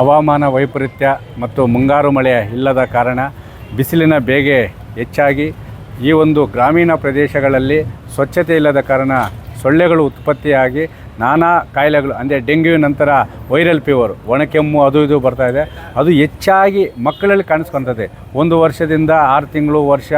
ಹವಾಮಾನ ವೈಪರೀತ್ಯ ಮತ್ತು ಮುಂಗಾರು ಮಳೆ ಇಲ್ಲದ ಕಾರಣ ಬಿಸಿಲಿನ ಬೇಗೆ ಹೆಚ್ಚಾಗಿ ಈ ಒಂದು ಗ್ರಾಮೀಣ ಪ್ರದೇಶಗಳಲ್ಲಿ ಸ್ವಚ್ಛತೆ ಇಲ್ಲದ ಕಾರಣ ಸೊಳ್ಳೆಗಳು ಉತ್ಪತ್ತಿಯಾಗಿ ನಾನಾ ಕಾಯಿಲೆಗಳು, ಅಂದರೆ ಡೆಂಗ್ಯೂ ನಂತರ ವೈರಲ್ ಫೀವರ್, ಒಣಕೆಮ್ಮು ಅದು ಇದು ಬರ್ತಾ ಇದೆ. ಅದು ಹೆಚ್ಚಾಗಿ ಮಕ್ಕಳಲ್ಲಿ ಕಾಣಿಸ್ಕೊತದೆ. ಒಂದು ವರ್ಷದಿಂದ ಆರು ತಿಂಗಳು, ವರ್ಷ,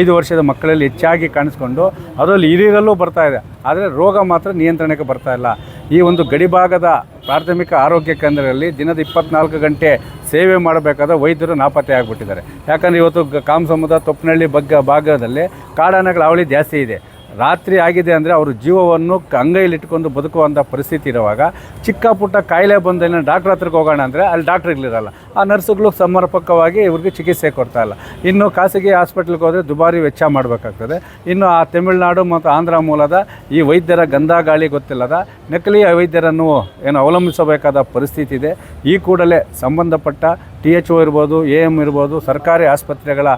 ಐದು ವರ್ಷದ ಮಕ್ಕಳಲ್ಲಿ ಹೆಚ್ಚಾಗಿ ಕಾಣಿಸ್ಕೊಂಡು ಅದರಲ್ಲಿ ಹಿರಿಯರಲ್ಲೂ ಬರ್ತಾ ಇದೆ. ಆದರೆ ರೋಗ ಮಾತ್ರ ನಿಯಂತ್ರಣಕ್ಕೆ ಬರ್ತಾ ಇಲ್ಲ. ಈ ಒಂದು ಗಡಿಭಾಗದ ಪ್ರಾಥಮಿಕ ಆರೋಗ್ಯ ಕೇಂದ್ರದಲ್ಲಿ ದಿನದ ಇಪ್ಪತ್ನಾಲ್ಕು ಗಂಟೆ ಸೇವೆ ಮಾಡಬೇಕಾದ ವೈದ್ಯರು ನಾಪತ್ತೆ ಆಗಿಬಿಟ್ಟಿದ್ದಾರೆ. ಯಾಕಂದರೆ ಇವತ್ತು ಕಾಮಸಮುದ ತೊಪ್ಪನಹಳ್ಳಿ ಬಗ್ಗೆ ಭಾಗದಲ್ಲಿ ಕಾಡಾನೆಗಳ ಅವಳಿ ಜಾಸ್ತಿ ಇದೆ. ರಾತ್ರಿ ಆಗಿದೆ ಅಂದರೆ ಅವರು ಜೀವವನ್ನು ಅಂಗೈಲಿಟ್ಕೊಂಡು ಬದುಕುವಂಥ ಪರಿಸ್ಥಿತಿ ಇರುವಾಗ ಚಿಕ್ಕ ಪುಟ್ಟ ಕಾಯಿಲೆ ಬಂದಲ್ಲಿ ಡಾಕ್ಟ್ರ್ ಹತ್ರಕ್ಕೆ ಹೋಗೋಣ ಅಂದರೆ ಅಲ್ಲಿ ಡಾಕ್ಟ್ರ್ಗಳಿರಲ್ಲ ಆ ನರ್ಸುಗಳು ಸಮರ್ಪಕವಾಗಿ ಇವ್ರಿಗೆ ಚಿಕಿತ್ಸೆ ಕೊಡ್ತಾ ಇಲ್ಲ. ಇನ್ನು ಖಾಸಗಿ ಹಾಸ್ಪಿಟ್ಲಿಗೆ ಹೋದರೆ ದುಬಾರಿ ವೆಚ್ಚ ಮಾಡಬೇಕಾಗ್ತದೆ. ಇನ್ನು ಆ ತಮಿಳುನಾಡು ಮತ್ತು ಆಂಧ್ರ ಮೂಲದ ಈ ವೈದ್ಯರ ಗಂಧಾಗಾಳಿ ಗೊತ್ತಿಲ್ಲದ ನಕಲಿ ವೈದ್ಯರನ್ನು ಏನು ಅವಲಂಬಿಸಬೇಕಾದ ಪರಿಸ್ಥಿತಿ ಇದೆ. ಈ ಕೂಡಲೇ ಸಂಬಂಧಪಟ್ಟ ಟಿ ಎಚ್ ಒ ಇರ್ಬೋದು, ಎ ಎಂ ಇರ್ಬೋದು, ಸರ್ಕಾರಿ ಆಸ್ಪತ್ರೆಗಳ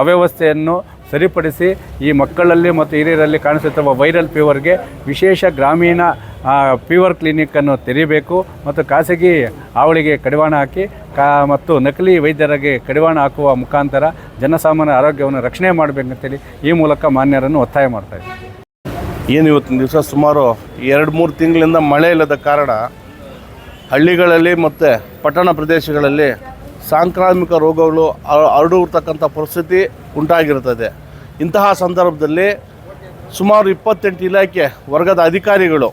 ಅವ್ಯವಸ್ಥೆಯನ್ನು ಸರಿಪಡಿಸಿ ಈ ಮಕ್ಕಳಲ್ಲಿ ಮತ್ತು ಹಿರಿಯರಲ್ಲಿ ಕಾಣಿಸುತ್ತಿರುವ ವೈರಲ್ ಫೀವರ್ಗೆ ವಿಶೇಷ ಗ್ರಾಮೀಣ ಫೀವರ್ ಕ್ಲಿನಿಕ್ಕನ್ನು ತೆರೀಬೇಕು ಮತ್ತು ಖಾಸಗಿ ಹಾವಳಿಗೆ ಕಡಿವಾಣ ಹಾಕಿ, ಕಾ, ಮತ್ತು ನಕಲಿ ವೈದ್ಯರಿಗೆ ಕಡಿವಾಣ ಹಾಕುವ ಮುಖಾಂತರ ಜನಸಾಮಾನ್ಯ ಆರೋಗ್ಯವನ್ನು ರಕ್ಷಣೆ ಮಾಡಬೇಕಂತೇಳಿ ಈ ಮೂಲಕ ಮಾನ್ಯರನ್ನು ಒತ್ತಾಯ ಮಾಡ್ತಾ ಇದ್ದೀನಿ ಏನು ಇವತ್ತಿನ ದಿವಸ ಸುಮಾರು ಎರಡು ಮೂರು ತಿಂಗಳಿಂದ ಮಳೆ ಇಲ್ಲದ ಕಾರಣ ಹಳ್ಳಿಗಳಲ್ಲಿ ಮತ್ತು ಪಟ್ಟಣ ಪ್ರದೇಶಗಳಲ್ಲಿ ಸಾಂಕ್ರಾಮಿಕ ರೋಗಗಳು ಹರಡುತಕ್ಕಂಥ ಪರಿಸ್ಥಿತಿ ಉಂಟಾಗಿರುತ್ತದೆ ಇಂತಹ ಸಂದರ್ಭದಲ್ಲಿ ಸುಮಾರು ಇಪ್ಪತ್ತೆಂಟು ಇಲಾಖೆ ವರ್ಗದ ಅಧಿಕಾರಿಗಳು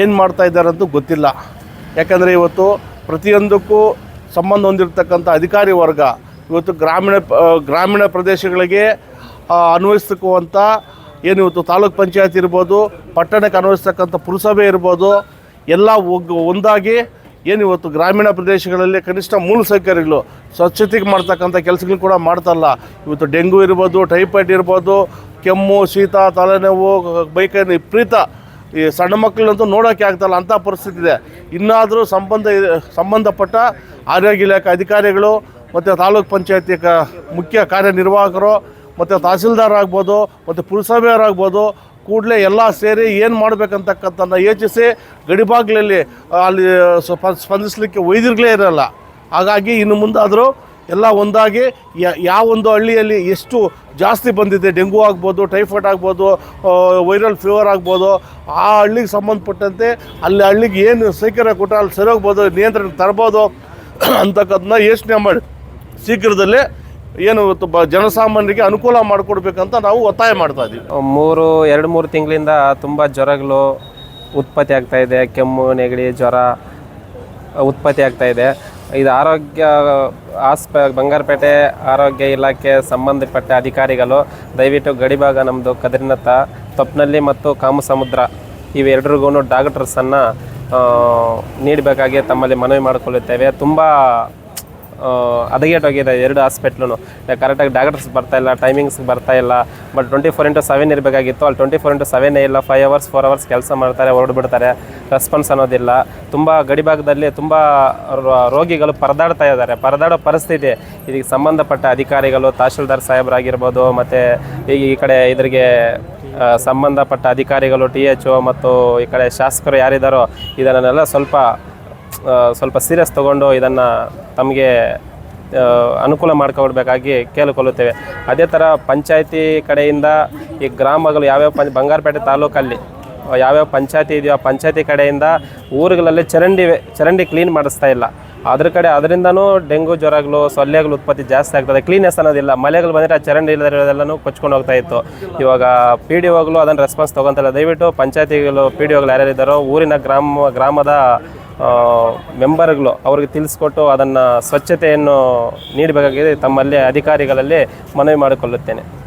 ಏನು ಮಾಡ್ತಾ ಇದ್ದಾರಂತೂ ಗೊತ್ತಿಲ್ಲ. ಯಾಕಂದರೆ ಇವತ್ತು ಪ್ರತಿಯೊಂದಕ್ಕೂ ಸಂಬಂಧ ಹೊಂದಿರತಕ್ಕಂಥ ಅಧಿಕಾರಿ ವರ್ಗ ಇವತ್ತು ಗ್ರಾಮೀಣ ಗ್ರಾಮೀಣ ಪ್ರದೇಶಗಳಿಗೆ ಅನ್ವಯಿಸ್ತಕ್ಕುವಂಥ ಏನು ಇವತ್ತು ತಾಲೂಕ್ ಪಂಚಾಯತ್ ಇರ್ಬೋದು, ಪಟ್ಟಣಕ್ಕೆ ಅನ್ವಯಿಸ್ತಕ್ಕಂಥ ಪುರಸಭೆ ಇರ್ಬೋದು ಎಲ್ಲ ಒಂದಾಗಿ ಏನು ಇವತ್ತು ಗ್ರಾಮೀಣ ಪ್ರದೇಶಗಳಲ್ಲಿ ಕನಿಷ್ಠ ಮೂಲ ಸೌಕರ್ಯಗಳು ಸ್ವಚ್ಛತೆಗೆ ಮಾಡ್ತಕ್ಕಂಥ ಕೆಲಸಗಳು ಕೂಡ ಮಾಡ್ತಲ್ಲ ಇವತ್ತು ಡೆಂಗು ಇರ್ಬೋದು, ಟೈಫಾಯ್ಡ್ ಇರ್ಬೋದು, ಕೆಮ್ಮು, ಶೀತ, ತಲೆನೋವು, ಬೈಕೈ ವಿಪರೀತ. ಈ ಸಣ್ಣ ಮಕ್ಕಳಂತೂ ನೋಡೋಕ್ಕೆ ಆಗ್ತಾಯಿಲ್ಲ ಅಂಥ ಪರಿಸ್ಥಿತಿ ಇದೆ. ಇನ್ನಾದರೂ ಸಂಬಂಧ ಸಂಬಂಧಪಟ್ಟ ಆರೋಗ್ಯ ಇಲಾಖೆ ಅಧಿಕಾರಿಗಳು ಮತ್ತು ತಾಲೂಕ್ ಪಂಚಾಯತಿ ಮುಖ್ಯ ಕಾರ್ಯನಿರ್ವಾಹಕರು ಮತ್ತು ತಹಸೀಲ್ದಾರ್ ಆಗ್ಬೋದು, ಮತ್ತು ಪುರಸಭೆಯವರಾಗ್ಬೋದು ಕೂಡಲೇ ಎಲ್ಲ ಸೇರಿ ಏನು ಮಾಡಬೇಕಂತಕ್ಕಂಥದ್ದನ್ನು ಯೋಚಿಸಿ ಗಡಿಭಾಗಲಲ್ಲಿ ಅಲ್ಲಿ ಸ್ಪ, ಸ್ಪಂದಿಸಲಿಕ್ಕೆ ವೈದ್ಯರುಗಳೇ ಇರಲ್ಲ. ಹಾಗಾಗಿ ಇನ್ನು ಮುಂದಾದರೂ ಎಲ್ಲ ಒಂದಾಗಿ ಯಾವೊಂದು ಹಳ್ಳಿಯಲ್ಲಿ ಎಷ್ಟು ಜಾಸ್ತಿ ಬಂದಿದೆ, ಡೆಂಗು ಆಗ್ಬೋದು, ಟೈಫಾಯ್ಡ್ ಆಗ್ಬೋದು ವೈರಲ್ ಫೀವರ್ ಆಗ್ಬೋದು, ಆ ಹಳ್ಳಿಗೆ ಸಂಬಂಧಪಟ್ಟಂತೆ ಅಲ್ಲಿ ಹಳ್ಳಿಗೆ ಏನು ಸೌಕರ್ಯ ಕೊಟ್ಟರೆ ಅಲ್ಲಿ ಸರಿ ಹೋಗ್ಬೋದು ನಿಯಂತ್ರಣ ತರ್ಬೋದು ಅಂತಕ್ಕದನ್ನ ಯೋಚನೆ ಮಾಡಿ. ಶೀಘ್ರದಲ್ಲೇ ಏನು ತುಂಬ ಜನಸಾಮಾನ್ಯರಿಗೆ ಅನುಕೂಲ ಮಾಡಿಕೊಡ್ಬೇಕಂತ ನಾವು ಒತ್ತಾಯ ಮಾಡ್ತಾ ಇದ್ದೀವಿ. ಮೂರು, ಎರಡು, ಮೂರು ತಿಂಗಳಿಂದ ತುಂಬ ಜ್ವರಗಳು ಉತ್ಪತ್ತಿ ಆಗ್ತಾ ಇದೆ, ಕೆಮ್ಮು, ನೆಗಡಿ, ಜ್ವರ ಉತ್ಪತ್ತಿ ಆಗ್ತಾ ಇದೆ. ಇದು ಆರೋಗ್ಯ, ಆಸ್ಪ, ಬಂಗಾರಪೇಟೆ ಆರೋಗ್ಯ ಇಲಾಖೆ ಸಂಬಂಧಪಟ್ಟ ಅಧಿಕಾರಿಗಳು ದಯವಿಟ್ಟು ಗಡಿಭಾಗ ನಮ್ಮದು ಕದ್ರಿನತ್ತ ತಪ್ಪನಲ್ಲಿ ಮತ್ತು ಕಾಮಸಮುದ್ರ ಇವೆರಡರಿಗೂ ಡಾಕ್ಟರ್ಸನ್ನು ನೀಡಬೇಕಾಗಿ ತಮ್ಮಲ್ಲಿ ಮನವಿ ಮಾಡಿಕೊಳ್ಳುತ್ತೇವೆ. ತುಂಬ ಹದಗೆಟ್ಟೋಗಿದೆ ಎರಡು ಹಾಸ್ಪಿಟ್ಲು ಕರೆಕ್ಟಾಗಿ ಡಾಕ್ಟರ್ಸ್ ಬರ್ತಾ ಇಲ್ಲ ಟೈಮಿಂಗ್ಸ್ ಬರ್ತಾ ಇಲ್ಲ but twenty four into seven ಇರಬೇಕಾಗಿತ್ತು. ಅಲ್ಲಿ ಟ್ವೆಂಟಿ ಫೋರ್ ಇಂಟು ಸೆವೆನೇ ಇಲ್ಲ ಫೈವ್ ಅವರ್ಸ್ ಫೋರ್ ಅವರ್ಸ್ ಕೆಲಸ ಮಾಡ್ತಾರೆ ಹೊರಡ್ಬಿಡ್ತಾರೆ ರೆಸ್ಪಾನ್ಸ್ ಅನ್ನೋದಿಲ್ಲ. ತುಂಬ ಗಡಿಭಾಗದಲ್ಲಿ ತುಂಬ ರೋಗಿಗಳು ಪರದಾಡ್ತಾ ಇದ್ದಾರೆ. ಪರದಾಡೋ ಪರಿಸ್ಥಿತಿ. ಇದಕ್ಕೆ ಸಂಬಂಧಪಟ್ಟ ಅಧಿಕಾರಿಗಳು, ತಹಶೀಲ್ದಾರ್ ಸಾಹೇಬರಾಗಿರ್ಬೋದು, ಮತ್ತು ಈಗ ಈ ಕಡೆ ಇದ್ರಿಗೆ ಸಂಬಂಧಪಟ್ಟ ಅಧಿಕಾರಿಗಳು, ಟಿ ಎಚ್ ಓ ಮತ್ತು ಈ ಕಡೆ ಶಾಸಕರು ಯಾರಿದ್ದಾರೋ ಇದನ್ನೆಲ್ಲ ಸ್ವಲ್ಪ ಸ್ವಲ್ಪ ಸೀರಿಯಸ್ ತಗೊಂಡು ಇದನ್ನು ತಮಗೆ ಅನುಕೂಲ ಮಾಡ್ಕೊಡ್ಬೇಕಾಗಿ ಕೇಳಿಕೊಳ್ಳುತ್ತೇವೆ. ಅದೇ ಥರ ಪಂಚಾಯಿತಿ ಕಡೆಯಿಂದ ಈ ಗ್ರಾಮಗಳು ಯಾವ್ಯಾವ ಪಂಚ, ಬಂಗಾರಪೇಟೆ ತಾಲೂಕಲ್ಲಿ ಯಾವ್ಯಾವ ಪಂಚಾಯಿತಿ ಇದೆಯೋ ಆ ಪಂಚಾಯಿತಿ ಕಡೆಯಿಂದ ಊರುಗಳಲ್ಲಿ ಚರಂಡಿ ಚರಂಡಿ ಕ್ಲೀನ್ ಮಾಡಿಸ್ತಾ ಇಲ್ಲ. ಅದ್ರ ಕಡೆ ಅದರಿಂದನೂ ಡೆಂಗು ಜ್ವರಗಳು, ಸೊಳ್ಳೆಗಳು ಉತ್ಪತ್ತಿ ಜಾಸ್ತಿ ಆಗ್ತದೆ. ಕ್ಲೀನೆಸ್ ಅನ್ನೋದಿಲ್ಲ ಮಳೆಗಳು ಬಂದರೆ ಆ ಚರಂಡಿ ಇಲ್ಲದೆಲ್ಲನೂ ಕೊಚ್ಕೊಂಡು ಹೋಗ್ತಾ ಇತ್ತು. ಇವಾಗ ಪಿ ಡಿ ಒಗಳು ಅದನ್ನು ರೆಸ್ಪಾನ್ಸ್ ತೊಗೊತಿಲ್ಲ ದಯವಿಟ್ಟು ಪಂಚಾಯಿತಿಗಳು ಪಿ ಡಿ ಒಗಳು ಯಾರ್ಯಾರಿದ್ದಾರೋ, ಊರಿನ ಗ್ರಾಮ, ಗ್ರಾಮದ ಮೆಂಬರ್ಗಳು ಅವ್ರಿಗೆ ತಿಳಿಸ್ಕೊಟ್ಟು ಅದನ್ನು ಸ್ವಚ್ಛತೆಯನ್ನು ನೀಡಬೇಕಾಗಿದೆ. ತಮ್ಮಲ್ಲಿ ಅಧಿಕಾರಿಗಳಲ್ಲಿ ಮನವಿ ಮಾಡಿಕೊಳ್ಳುತ್ತೇನೆ.